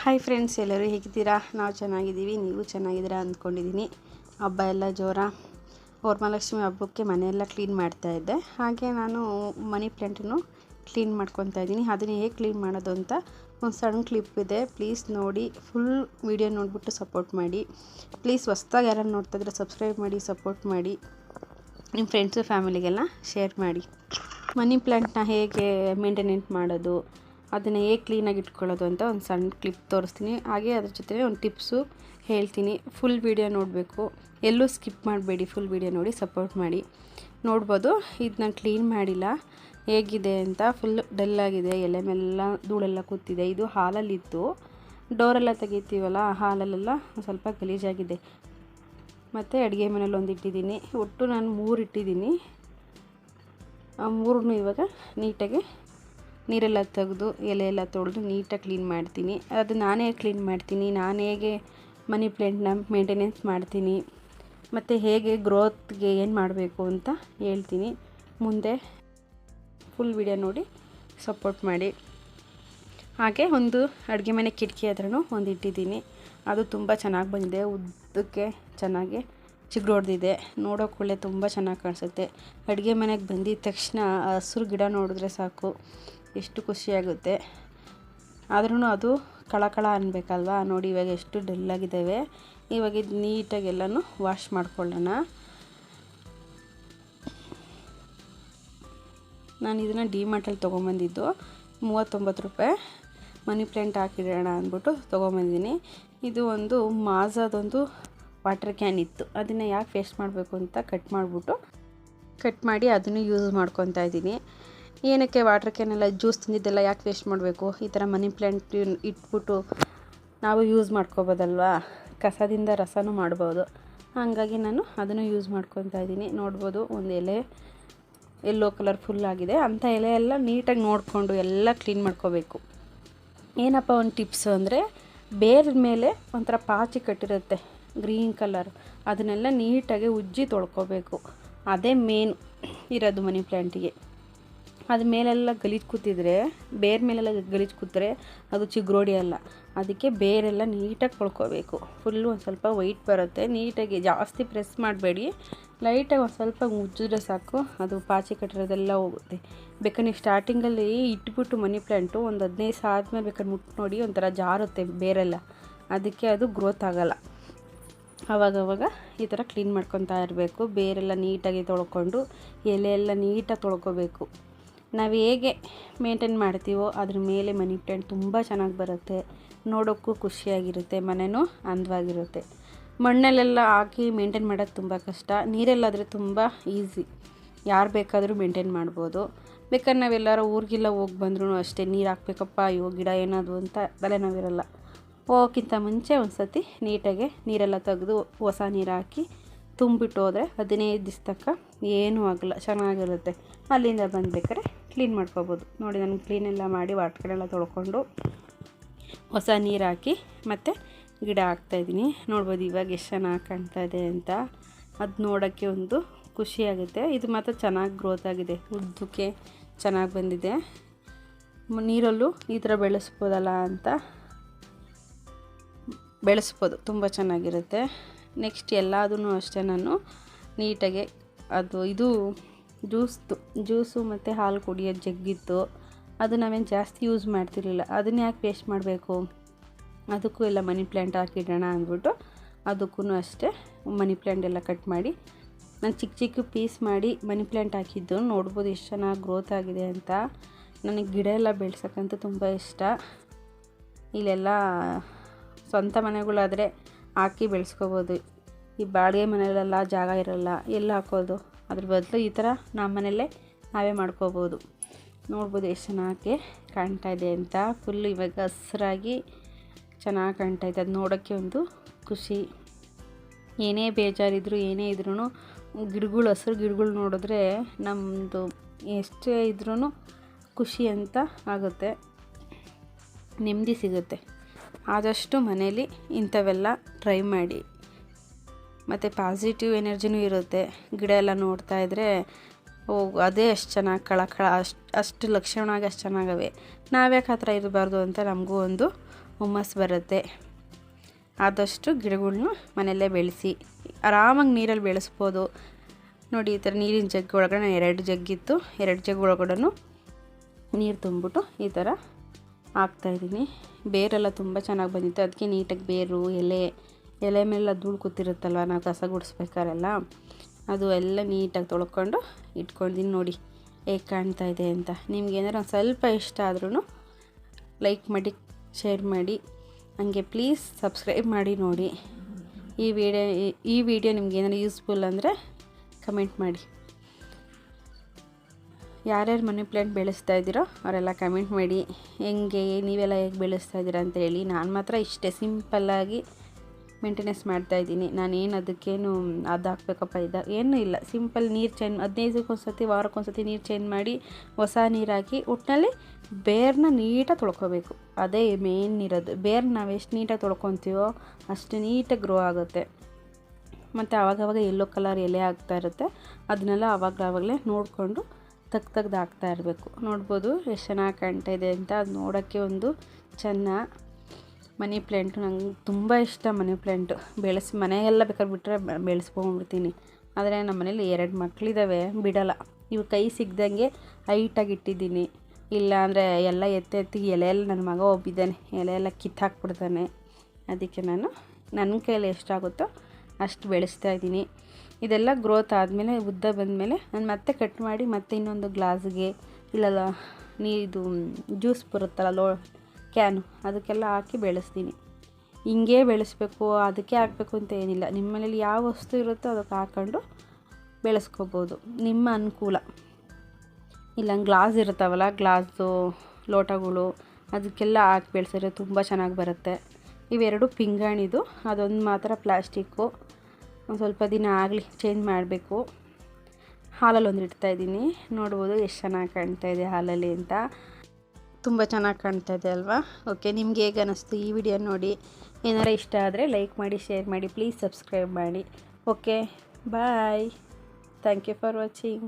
Hi friends ಎಲ್ಲರೂ ಹೇಗಿದ್ದೀರಾ? ನಾವು ಚೆನ್ನಾಗಿದ್ದೀವಿ, ನೀವು ಚೆನ್ನಾಗಿದ್ದೀರಾ ಅಂದ್ಕೊಂಡಿದ್ದೀನಿ. ಹಬ್ಬ ಎಲ್ಲ ಜೋರ? ವರಮಹಾಲಕ್ಷ್ಮಿ ಹಬ್ಬಕ್ಕೆ ಮನೆಯೆಲ್ಲ ಕ್ಲೀನ್ ಮಾಡ್ತಾ ಇದ್ದೆ. ಹಾಗೆ ನಾನು ಮನಿ ಪ್ಲ್ಯಾಂಟನ್ನು ಕ್ಲೀನ್ ಮಾಡ್ಕೊತಾ ಇದ್ದೀನಿ. ಅದನ್ನು ಹೇಗೆ ಕ್ಲೀನ್ ಮಾಡೋದು ಅಂತ ಒಂದು ಸಣ್ಣ ಕ್ಲಿಪ್ ಇದೆ. ಪ್ಲೀಸ್ ನೋಡಿ ಫುಲ್ ವೀಡಿಯೋ ನೋಡಿಬಿಟ್ಟು ಸಪೋರ್ಟ್ ಮಾಡಿ. ಪ್ಲೀಸ್ ಹೊಸ್ದಾಗಿ ನೋಡ್ತಾ ಇದ್ರೆ ಸಬ್ಸ್ಕ್ರೈಬ್ ಮಾಡಿ ಸಪೋರ್ಟ್ ಮಾಡಿ. ನಿಮ್ಮ ಫ್ರೆಂಡ್ಸು ಫ್ಯಾಮಿಲಿಗೆಲ್ಲ ಶೇರ್ ಮಾಡಿ. ಮನಿ ಪ್ಲ್ಯಾಂಟ್ನ ಹೇಗೆ ಮೇಂಟೆನೆಂಟ್ ಮಾಡೋದು? ಅದನ್ನು ಹೇಗೆ ಕ್ಲೀನಾಗಿ ಇಟ್ಕೊಳ್ಳೋದು ಅಂತ ಒಂದು ಸಣ್ಣ ಕ್ಲಿಪ್ ತೋರಿಸ್ತೀನಿ. ಹಾಗೆ ಅದ್ರ ಜೊತೆ ಒಂದು ಟಿಪ್ಸು ಹೇಳ್ತೀನಿ. ಫುಲ್ ವಿಡಿಯೋ ನೋಡಬೇಕು. ಎಲ್ಲೂ ಸ್ಕಿಪ್ ಮಾಡಬೇಡಿ ಫುಲ್ ವೀಡಿಯೋ ನೋಡಿ ಸಪೋರ್ಟ್ ಮಾಡಿ. ನೋಡ್ಬೋದು, ಇದು ನಾನು ಕ್ಲೀನ್ ಮಾಡಿಲ್ಲ. ಹೇಗಿದೆ ಅಂತ ಫುಲ್ ಡಲ್ಲಾಗಿದೆ ಎಲೆ ಮೇಲೆಲ್ಲ ಧೂಳೆಲ್ಲ ಕೂತಿದೆ. ಇದು ಹಾಲಲ್ಲಿತ್ತು. ಡೋರೆಲ್ಲ ತೆಗಿತೀವಲ್ಲ ಹಾಲಲ್ಲೆಲ್ಲ ಸ್ವಲ್ಪ ಗಲೀಜಾಗಿದೆ. ಮತ್ತು ಅಡುಗೆ ಮನೇಲಿ ಒಂದು ಇಟ್ಟಿದ್ದೀನಿ. ಒಟ್ಟು ನಾನು ಮೂರು ಇಟ್ಟಿದ್ದೀನಿ. ಆ ಮೂರನ್ನು ಇವಾಗ ನೀಟಾಗಿ ನೀರೆಲ್ಲ ತೆಗೆದು ಎಲೆ ಎಲ್ಲ ತೊಳೆದು ನೀಟಾಗಿ ಕ್ಲೀನ್ ಮಾಡ್ತೀನಿ. ಅದು ನಾನೇ ಕ್ಲೀನ್ ಮಾಡ್ತೀನಿ. ನಾನು ಹೇಗೆ ಮನಿ ಪ್ಲ್ಯಾಂಟ್ನ ಮೇಂಟೆನೆನ್ಸ್ ಮಾಡ್ತೀನಿ, ಮತ್ತು ಹೇಗೆ ಗ್ರೋತ್ಗೆ ಏನು ಮಾಡಬೇಕು ಅಂತ ಹೇಳ್ತೀನಿ. ಮುಂದೆ ಫುಲ್ ವಿಡಿಯೋ ನೋಡಿ ಸಪೋರ್ಟ್ ಮಾಡಿ. ಹಾಗೆ ಒಂದು ಅಡುಗೆ ಮನೆ ಕಿಟಕಿ ಹತ್ರನೂ ಒಂದು ಇಟ್ಟಿದ್ದೀನಿ. ಅದು ತುಂಬ ಚೆನ್ನಾಗಿ ಬಂದಿದೆ. ಉದ್ದಕ್ಕೆ ಚೆನ್ನಾಗಿ ಚಿಗುರೊಡ್ದಿದೆ. ನೋಡೋಕೆ ಒಳ್ಳೆ ತುಂಬ ಚೆನ್ನಾಗಿ ಕಾಣಿಸುತ್ತೆ. ಅಡುಗೆ ಮನೆಗೆ ಬಂದಿದ ತಕ್ಷಣ ಹಸಿರು ಗಿಡ ನೋಡಿದ್ರೆ ಸಾಕು. ಎಷ್ಟು ಖುಷಿಯಾಗುತ್ತೆ. ಆದ್ರೂ ಅದು ಕಳಕಳ ಅನ್ಬೇಕಲ್ವಾ? ನೋಡಿ, ಇವಾಗ ಎಷ್ಟು ಡಲ್ಲಾಗಿದ್ದಾವೆ ಇವಾಗ ಇದು ನೀಟಾಗಿ ಎಲ್ಲನೂ ವಾಶ್ ಮಾಡ್ಕೊಳ್ಳೋಣ. ನಾನು ಇದನ್ನು ಡಿಮಾರ್ಟಲ್ಲಿ ತೊಗೊಂಬಂದಿದ್ದು ಮೂವತ್ತೊಂಬತ್ತು ರೂಪಾಯಿ. ಮನಿ ಪ್ಲ್ಯಾಂಟ್ ಹಾಕಿಡೋಣ ಅಂದ್ಬಿಟ್ಟು ತೊಗೊಂಬಂದಿದ್ದೀನಿ ಇದು ಒಂದು ಮಾಝಾದೊಂದು ವಾಟರ್ ಕ್ಯಾನ್ ಇತ್ತು. ಅದನ್ನು ಯಾಕೆ ವೇಸ್ಟ್ ಮಾಡಬೇಕು ಅಂತ ಕಟ್ ಮಾಡಿಬಿಟ್ಟು ಕಟ್ ಮಾಡಿ ಅದನ್ನು ಯೂಸ್ ಮಾಡ್ಕೊತಾ ಇದ್ದೀನಿ. ಏನಕ್ಕೆ ವಾಟರ್ ಕ್ಯಾನೆಲ್ಲ ಜ್ಯೂಸ್ ತಿಂದಿದ್ದೆಲ್ಲ ಯಾಕೆ ವೇಸ್ಟ್ ಮಾಡಬೇಕು? ಈ ಥರ ಮನಿ ಪ್ಲ್ಯಾಂಟ್ ಇಟ್ಬಿಟ್ಟು ನಾವು ಯೂಸ್ ಮಾಡ್ಕೋಬೋದಲ್ವಾ? ಕಸದಿಂದ ರಸನೂ ಮಾಡ್ಬೋದು. ಹಾಗಾಗಿ ನಾನು ಅದನ್ನು ಯೂಸ್ ಮಾಡ್ಕೊತಾ ಇದ್ದೀನಿ. ನೋಡ್ಬೋದು, ಒಂದು ಎಲೆ ಎಲ್ಲೋ ಕಲರ್ ಫುಲ್ ಆಗಿದೆ. ಅಂಥ ಎಲೆ ಎಲ್ಲ ನೀಟಾಗಿ ನೋಡಿಕೊಂಡು ಎಲ್ಲ ಕ್ಲೀನ್ ಮಾಡ್ಕೋಬೇಕು. ಏನಪ್ಪ ಒಂದು ಟಿಪ್ಸ್ ಅಂದರೆ ಬೇರ್ ಮೇಲೆ ಒಂಥರ ಪಾಚಿ ಕಟ್ಟಿರುತ್ತೆ ಗ್ರೀನ್ ಕಲರ್ ಅದನ್ನೆಲ್ಲ ನೀಟಾಗಿ ಉಜ್ಜಿ ತೊಳ್ಕೊಬೇಕು. ಅದೇ ಮೇನ್ ಇರೋದು ಮನಿ ಪ್ಲ್ಯಾಂಟಿಗೆ ಅದು ಮೇಲೆಲ್ಲ ಗಲೀಜು ಕೂತಿದ್ರೆ, ಬೇರೆ ಮೇಲೆಲ್ಲ ಗಲೀಜು ಕೂತ್ರೆ ಅದು ಚಿಗ್ರೋಡಿ ಅಲ್ಲ. ಅದಕ್ಕೆ ಬೇರೆಲ್ಲ ನೀಟಾಗಿ ತೊಳ್ಕೊಬೇಕು. ಫುಲ್ಲು ಒಂದು ಸ್ವಲ್ಪ ವೈಟ್ ಬರುತ್ತೆ. ನೀಟಾಗಿ ಜಾಸ್ತಿ ಪ್ರೆಸ್ ಮಾಡಬೇಡಿ. ಲೈಟಾಗಿ ಒಂದು ಸ್ವಲ್ಪ ಉಜ್ಜಿದ್ರೆ ಸಾಕು. ಅದು ಪಾಚಿ ಕಟ್ಟಿರೋದೆಲ್ಲ ಹೋಗುತ್ತೆ. ಬೇಕಾದ್ರೆ ನೀವು ಸ್ಟಾರ್ಟಿಂಗಲ್ಲಿ ಇಟ್ಬಿಟ್ಟು ಮನಿ ಪ್ಲ್ಯಾಂಟು ಒಂದು ಹದಿನೈದು ಸಹ ಆದಮೇಲೆ ಬೇಕಾದ್ರೆ ಮುಟ್ಟು ನೋಡಿ ಒಂಥರ ಜಾರುತ್ತೆ ಬೇರೆಲ್ಲ. ಅದಕ್ಕೆ ಅದು ಗ್ರೋತ್ ಆಗೋಲ್ಲ. ಆವಾಗವಾಗ ಈ ಥರ ಕ್ಲೀನ್ ಮಾಡ್ಕೊತಾ ಇರಬೇಕು. ಬೇರೆಲ್ಲ ನೀಟಾಗಿ ತೊಳ್ಕೊಂಡು ಎಲೆ ಎಲ್ಲ ನೀಟಾಗಿ ತೊಳ್ಕೊಬೇಕು. ನಾವು ಹೇಗೆ ಮೇಂಟೈನ್ ಮಾಡ್ತೀವೋ ಅದ್ರ ಮೇಲೆ ಮನಿ ಪ್ಲ್ಯಾಂಟ್ ತುಂಬ ಚೆನ್ನಾಗಿ ಬರುತ್ತೆ. ನೋಡೋಕ್ಕೂ ಖುಷಿಯಾಗಿರುತ್ತೆ ಮನೆಯೂ ಅಂದವಾಗಿರುತ್ತೆ. ಮಣ್ಣಲ್ಲೆಲ್ಲ ಹಾಕಿ ಮೇಂಟೈನ್ ಮಾಡೋದು ತುಂಬ ಕಷ್ಟ. ನೀರಲ್ಲಾದರೆ ತುಂಬ ಈಸಿ. ಯಾರು ಬೇಕಾದರೂ ಮೇಂಟೈನ್ ಮಾಡ್ಬೋದು. ಬೇಕಾದ್ರೆ ನಾವೆಲ್ಲರೂ ಊರಿಗೆಲ್ಲ ಹೋಗಿ ಬಂದ್ರೂ ಅಷ್ಟೇ, ನೀರು ಹಾಕ್ಬೇಕಪ್ಪ, ಅಯ್ಯೋ ಗಿಡ ಏನಾದ್ರು ಅಂತ ತಲೆನೋವಿರಲ್ಲ ಹೋಗೋಕ್ಕಿಂತ ಮುಂಚೆ ಒಂದು ಸತಿ ನೀಟಾಗಿ ನೀರೆಲ್ಲ ತೆಗೆದು ಹೊಸ ನೀರು ಹಾಕಿ ತುಂಬಿಟ್ಟು ಹೋದರೆ ಹದಿನೈದು ದಿವಸ ತನಕ ಏನೂ ಆಗಲ್ಲ, ಚೆನ್ನಾಗಿರುತ್ತೆ. ಅಲ್ಲಿಂದ ಬಂದ್ಬೇಕಾದ್ರೆ ಕ್ಲೀನ್ ಮಾಡ್ಕೋಬೋದು. ನೋಡಿ, ನಾನು ಕ್ಲೀನೆಲ್ಲ ಮಾಡಿ ವಾಟ್ಗಳೆಲ್ಲ ತೊಳ್ಕೊಂಡು ಹೊಸ ನೀರು ಹಾಕಿ ಮತ್ತು ಗಿಡ ಹಾಕ್ತಾಯಿದ್ದೀನಿ ನೋಡ್ಬೋದು ಇವಾಗ ಎಷ್ಟು ಚೆನ್ನಾಗಿ ಕಾಣ್ತಾ ಇದೆ ಅಂತ. ಅದು ನೋಡೋಕ್ಕೆ ಒಂದು ಖುಷಿಯಾಗುತ್ತೆ ಇದು ಮಾತ್ರ ಚೆನ್ನಾಗಿ ಗ್ರೋತ್ ಆಗಿದೆ. ಉದ್ದಕ್ಕೆ ಚೆನ್ನಾಗಿ ಬಂದಿದೆ. ನೀರಲ್ಲೂ ಈ ಥರ ಬೆಳೆಸ್ಬೋದಲ್ಲ ಅಂತ ಬೆಳೆಸ್ಬೋದು. ತುಂಬ ಚೆನ್ನಾಗಿರುತ್ತೆ. ನೆಕ್ಸ್ಟ್ ಎಲ್ಲದೂ ಅಷ್ಟೇ ನಾನು ನೀಟಾಗೆ ಅದು ಇದು ಜ್ಯೂಸ್ದು, ಜ್ಯೂಸು ಮತ್ತು ಹಾಲು ಕುಡಿಯೋದು ಜಗ್ಗಿತ್ತು. ಅದು ನಾವೇನು ಜಾಸ್ತಿ ಯೂಸ್ ಮಾಡ್ತಿರಲಿಲ್ಲ. ಅದನ್ನ ಯಾಕೆ ವೇಸ್ಟ್ ಮಾಡಬೇಕು? ಅದಕ್ಕೂ ಎಲ್ಲ ಮನಿ ಪ್ಲ್ಯಾಂಟ್ ಹಾಕಿಡೋಣ ಅಂದ್ಬಿಟ್ಟು ಅದಕ್ಕೂ ಅಷ್ಟೇ ಮನಿ ಪ್ಲ್ಯಾಂಟ್ ಎಲ್ಲ ಕಟ್ ಮಾಡಿ, ನಾನು ಚಿಕ್ಕ ಚಿಕ್ಕ ಪೀಸ್ ಮಾಡಿ ಮನಿ ಪ್ಲ್ಯಾಂಟ್ ಹಾಕಿದ್ದು. ನೋಡ್ಬೋದು ಎಷ್ಟು ಚೆನ್ನಾಗಿ ಗ್ರೋತ್ ಆಗಿದೆ ಅಂತ. ನನಗೆ ಗಿಡ ಎಲ್ಲ ಬೆಳ್ಸೋಕ್ಕಂತೂ ತುಂಬ ಇಷ್ಟ. ಇಲ್ಲೆಲ್ಲ ಸ್ವಂತ ಮನೆಗಳಾದರೆ ಹಾಕಿ ಬೆಳೆಸ್ಕೋಬೋದು. ಈ ಬಾಡಿಗೆ ಮನೆಯಲ್ಲೆಲ್ಲ ಜಾಗ ಇರೋಲ್ಲ, ಎಲ್ಲಿ ಹಾಕೋದು? ಅದ್ರ ಬದಲು ಈ ಥರ ನಮ್ಮ ಮನೆಯಲ್ಲೇ ನಾವೇ ಮಾಡ್ಕೋಬೋದು. ನೋಡ್ಬೋದು ಎಷ್ಟು ಚೆನ್ನಾಗಿ ಕಾಣ್ತಾ ಇದೆ ಅಂತ. ಫುಲ್ ಇವಾಗ ಹಸ್ರಾಗಿ ಚೆನ್ನಾಗಿ ಕಾಣ್ತಾ ಇದೆ. ಅದು ನೋಡೋಕ್ಕೆ ಒಂದು ಖುಷಿ. ಏನೇ ಬೇಜಾರಿದ್ರು, ಏನೇ ಇದ್ರೂ ಗಿಡಗಳು, ಹಸಿರು ಗಿಡಗಳು ನೋಡಿದ್ರೆ ನಮ್ಮದು ಎಷ್ಟೇ ಇದ್ರೂ ಖುಷಿ ಅಂತ ಆಗುತ್ತೆ. ನೆಮ್ಮದಿ ಸಿಗುತ್ತೆ. ಆದಷ್ಟು ಮನೇಲಿ ಇಂಥವೆಲ್ಲ ಟ್ರೈ ಮಾಡಿ. ಮತ್ತು ಪಾಸಿಟಿವ್ ಎನರ್ಜಿನೂ ಇರುತ್ತೆ. ಗಿಡ ಎಲ್ಲ ನೋಡ್ತಾ ಇದ್ದರೆ ಓ, ಅದೇ ಅಷ್ಟು ಚೆನ್ನಾಗಿ ಕಳ ಕಳ ಅಷ್ಟು ಅಷ್ಟು ಲಕ್ಷಣವಾಗಿ ಅಷ್ಟು ಚೆನ್ನಾಗವೆ. ನಾವ್ಯಾಕೆ ಆ ಥರ ಇರಬಾರ್ದು ಅಂತ ನಮಗೂ ಒಂದು ಹುಮ್ಮಸ್ಸು ಬರುತ್ತೆ. ಆದಷ್ಟು ಗಿಡಗಳನ್ನ ಮನೆಯಲ್ಲೇ ಬೆಳೆಸಿ, ಆರಾಮಾಗಿ ನೀರಲ್ಲಿ ಬೆಳೆಸ್ಬೋದು. ನೋಡಿ, ಈ ಥರ ನೀರಿನ ಜಗ್ ಒಳಗಡೆ ನಾನು ಎರಡು ಜಗ್ಗಿತ್ತು ಎರಡು ಜಗ್ ಒಳಗಡೆನೂ ನೀರು ತುಂಬಿಬಿಟ್ಟು ಈ ಥರ ಹಾಕ್ತಾಯಿದ್ದೀನಿ ಬೇರೆಲ್ಲ ತುಂಬ ಚೆನ್ನಾಗಿ ಬಂದಿತ್ತು. ಅದಕ್ಕೆ ನೀಟಾಗಿ ಬೇರು, ಎಲೆ ಎಲೆ ಮೇಲೆ ಧೂಳು ಕೂತಿರುತ್ತಲ್ವ ನಾವು ಕಸ ಗುಡಿಸ್ಬೇಕಾರೆಲ್ಲ, ಅದು ಎಲ್ಲ ನೀಟಾಗಿ ತೊಳ್ಕೊಂಡು ಇಟ್ಕೊಂಡಿದ್ದೀನಿ ನೋಡಿ ಹೇಗೆ ಕಾಣ್ತಾ ಇದೆ ಅಂತ. ನಿಮ್ಗೆ ಏನಾರು ಒಂದು ಸ್ವಲ್ಪ ಇಷ್ಟ ಆದ್ರೂ ಲೈಕ್ ಮಾಡಿ, ಶೇರ್ ಮಾಡಿ, ಹಂಗೆ ಪ್ಲೀಸ್ ಸಬ್ಸ್ಕ್ರೈಬ್ ಮಾಡಿ ನೋಡಿ. ಈ ವಿಡಿಯೋ ಈ ವಿಡಿಯೋ ನಿಮ್ಗೆ ಯೂಸ್ಫುಲ್ ಅಂದರೆ ಕಮೆಂಟ್ ಮಾಡಿ. ಯಾರ್ಯಾರು ಮನಿ ಪ್ಲ್ಯಾಂಟ್ ಬೆಳೆಸ್ತಾ ಇದ್ದೀರೋ ಅವರೆಲ್ಲ ಕಮೆಂಟ್ ಮಾಡಿ. ಹೆಂಗೆ, ನೀವೆಲ್ಲ ಹೇಗೆ ಬೆಳೆಸ್ತಾ ಇದ್ದೀರಾ ಅಂತ ಹೇಳಿ. ನಾನು ಮಾತ್ರ ಇಷ್ಟೇ, ಸಿಂಪಲ್ಲಾಗಿ ಮೇಂಟೆನೆನ್ಸ್ ನಾನು ನಾನೇನು ಅದಕ್ಕೇನು ಅದು ಹಾಕ್ಬೇಕಪ್ಪ ಇದು. ಏನೂ ಇಲ್ಲ. ಸಿಂಪಲ್ ನೀರು ಚೇಂಜ್ ಹದಿನೈದು ಒಂದ್ಸತಿ ವಾರಕ್ಕೊಂದ್ಸತಿ ನೀರು ಚೇಂಜ್ ಮಾಡಿ ಹೊಸ ನೀರು ಹಾಕಿ ಒಟ್ಟಿನಲ್ಲಿ ಬೇರನ್ನ ನೀಟಾಗಿ ತೊಳ್ಕೊಬೇಕು. ಅದೇ ಮೇನ್ ಇರೋದು. ಬೇರ್ನ ನಾವು ಎಷ್ಟು ನೀಟಾಗಿ ತೊಳ್ಕೊತೀವೋ ಅಷ್ಟು ನೀಟಾಗಿ ಗ್ರೋ ಆಗುತ್ತೆ. ಮತ್ತು ಆವಾಗವಾಗ ಎಲ್ಲೋ ಕಲರ್ ಎಲೆ ಆಗ್ತಾ ಇರುತ್ತೆ. ಅದನ್ನೆಲ್ಲ ಆವಾಗ ಆವಾಗಲೇ ನೋಡಿಕೊಂಡು ತೆಗ್ದು ತೆಗ್ದು ಹಾಕ್ತಾ ಇರಬೇಕು. ನೋಡ್ಬೋದು ಎಷ್ಟು ಚೆನ್ನಾಗಿ ಕಾಣ್ತಾ ಇದೆ ಅಂತ. ಅದು ನೋಡೋಕ್ಕೆ ಒಂದು ಚೆನ್ನ. ಮನಿ ಪ್ಲ್ಯಾಂಟು ನಂಗೆ ತುಂಬ ಇಷ್ಟ ಮನಿ ಪ್ಲ್ಯಾಂಟು ಬೆಳೆಸಿ ಮನೆಯೆಲ್ಲ ಬೇಕಾದ್ರೆ ಬಿಟ್ಟರೆ ಬೆಳೆಸ್ಕೊಂಡ್ಬಿಡ್ತೀನಿ ಆದರೆ ನಮ್ಮ ಮನೇಲಿ ಎರಡು ಮಕ್ಕಳಿದ್ದಾವೆ ಬಿಡೋಲ್ಲ. ಇವು ಕೈ ಸಿಗ್ದಂಗೆ ಹೈಟಾಗಿ ಇಟ್ಟಿದ್ದೀನಿ. ಇಲ್ಲ ಅಂದರೆ ಎಲ್ಲ ಎತ್ತಿ ಎಲೆಯೆಲ್ಲ ಎಲ್ಲ ನನ್ನ ಮಗ ಒಬ್ಬಿದ್ದಾನೆ. ಎಲೆ ಎಲ್ಲ ಕಿತ್ತಾಕ್ಬಿಡ್ತಾನೆ. ಅದಕ್ಕೆ ನಾನು ನನ್ನ ಕೈಯಲ್ಲಿ ಎಷ್ಟಾಗುತ್ತೋ ಅಷ್ಟು ಬೆಳೆಸ್ತಾ ಇದ್ದೀನಿ. ಇದೆಲ್ಲ ಗ್ರೋತ್ ಆದಮೇಲೆ, ಉದ್ದ ಬಂದಮೇಲೆ ನಾನು ಮತ್ತೆ ಕಟ್ ಮಾಡಿ ಮತ್ತೆ ಇನ್ನೊಂದು ಗ್ಲಾಸ್ಗೆ, ಇಲ್ಲಲ್ಲ ನೀ, ಇದು ಜ್ಯೂಸ್ ಬರುತ್ತಲ್ಲ ಲೋ ಕ್ಯಾನು ಅದಕ್ಕೆಲ್ಲ ಹಾಕಿ ಬೆಳೆಸ್ತೀನಿ. ಹಿಂಗೆ ಬೆಳೆಸಬೇಕು, ಅದಕ್ಕೆ ಹಾಕಬೇಕು ಅಂತ ಏನಿಲ್ಲ. ನಿಮ್ಮ ಮನೇಲಿ ಯಾವ ವಸ್ತು ಇರುತ್ತೋ ಅದಕ್ಕೆ ಹಾಕ್ಕೊಂಡು ಬೆಳೆಸ್ಕೋಬೋದು. ನಿಮ್ಮ ಅನುಕೂಲ. ಇಲ್ಲ, ಗ್ಲಾಸ್ ಇರ್ತಾವಲ್ಲ ಗ್ಲಾಸು, ಲೋಟಗಳು, ಅದಕ್ಕೆಲ್ಲ ಹಾಕಿ ಬೆಳೆಸಿದ್ರೆ ತುಂಬ ಚೆನ್ನಾಗಿ ಬರುತ್ತೆ. ಇವೆರಡು ಪಿಂಗಾಣಿದು, ಅದೊಂದು ಮಾತ್ರ ಪ್ಲಾಸ್ಟಿಕ್ಕು. ಒಂದು ಸ್ವಲ್ಪ ದಿನ ಆಗಲಿ ಚೇಂಜ್ ಮಾಡಬೇಕು. ಹಾಲಲ್ಲಿ ಒಂದು ಇಡ್ತಾಯಿದ್ದೀನಿ ನೋಡ್ಬೋದು ಎಷ್ಟು ಚೆನ್ನಾಗಿ ಕಾಣ್ತಾ ಇದೆ ಹಾಲಲ್ಲಿ ಅಂತ. ತುಂಬ ಚೆನ್ನಾಗಿ ಕಾಣ್ತಾ ಇದೆ ಅಲ್ವಾ? ಓಕೆ ನಿಮ್ಗೆ ಹೇಗೆ ಅನ್ನಿಸ್ತು ಈ ವಿಡಿಯೋ ನೋಡಿ? ಏನಾರ ಇಷ್ಟ ಆದರೆ ಲೈಕ್ ಮಾಡಿ ಶೇರ್ ಮಾಡಿ ಪ್ಲೀಸ್ ಸಬ್ಸ್ಕ್ರೈಬ್ ಮಾಡಿ. Okay bye thank you for watching